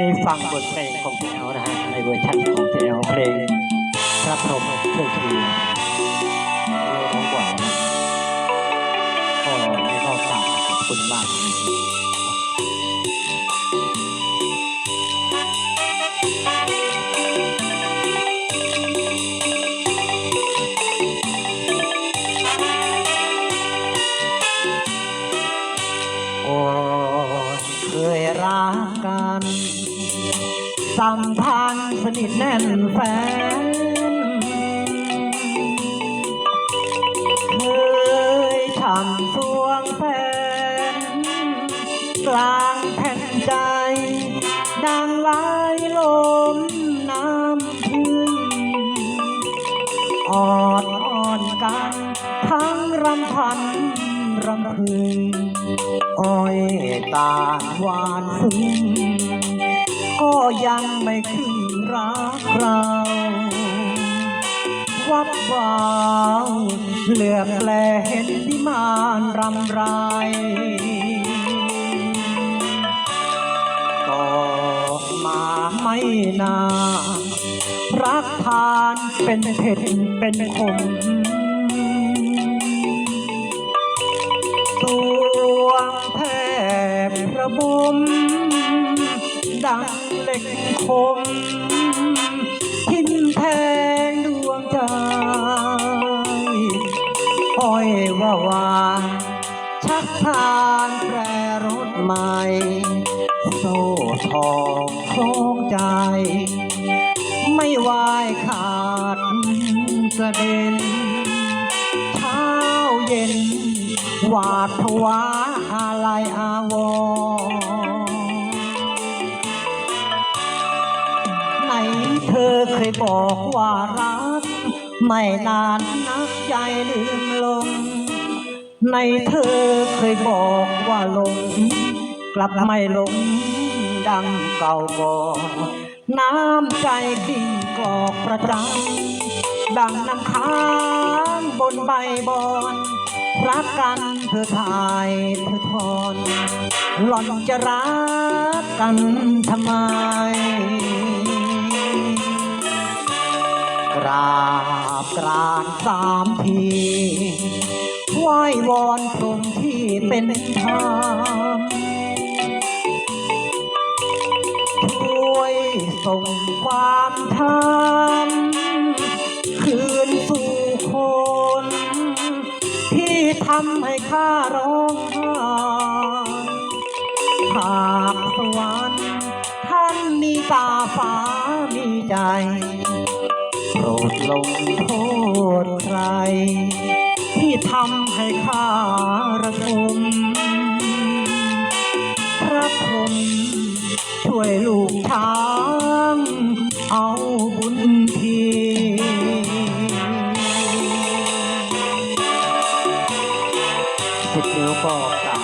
ได้ฟังบทเพลงของแถวนะฮะในเวอร์ชันของแถวเพลงพระพรหมเพื่อทีเราต้องบ่อยนะก็ไม่เข้าตาขอบคุณมาก กกันสัมพันธ์สนิทแน่นแฟนเคยทำสวงแฟนกลางแผ่นใจดังว่า รำพึงอ้อยตาหวานซึ้งก็ยังไม่คืนรักเราวับวาวเหลือบแลเห็นพิมานรำไรต่อมาไม่นานรักทานเป็นเผ็ดเป็นขม เหล็กคมทิ่มแทงดวงใจอ้อยว่าวาชักทานแปรรถใหม่โซ่ทองคล้องใจ ไม่วายขาดกระเด็นเช้าเย็น หวาดผวาอะไรอาวร เธอเคยบอกว่ารัก ไม่นานนักใจลืมลง ในเธอเคยบอกว่าหลง กลับไม่หลงดังเก่าก่อนน้ำใจกิ่งกอกประจำดังน้ำค้างบนใบบอนรักกันเธอทายเธอทอนหล่อนจะรักกันทำไม ราบกรานสามทีไหว้วอนพรหมที่เป็นธรรมช่วยส่งความธรรมคืนสู่คน ที่ทำให้ข้าร้องไห้หากสวรรค์ท่านมีตาฟ้ามีใจ รดลงโทษใคร ที่ทำให้ข้าระทมพระพรมช่วยลูกทางเอาบุญทีสิบนิ้วก็กลั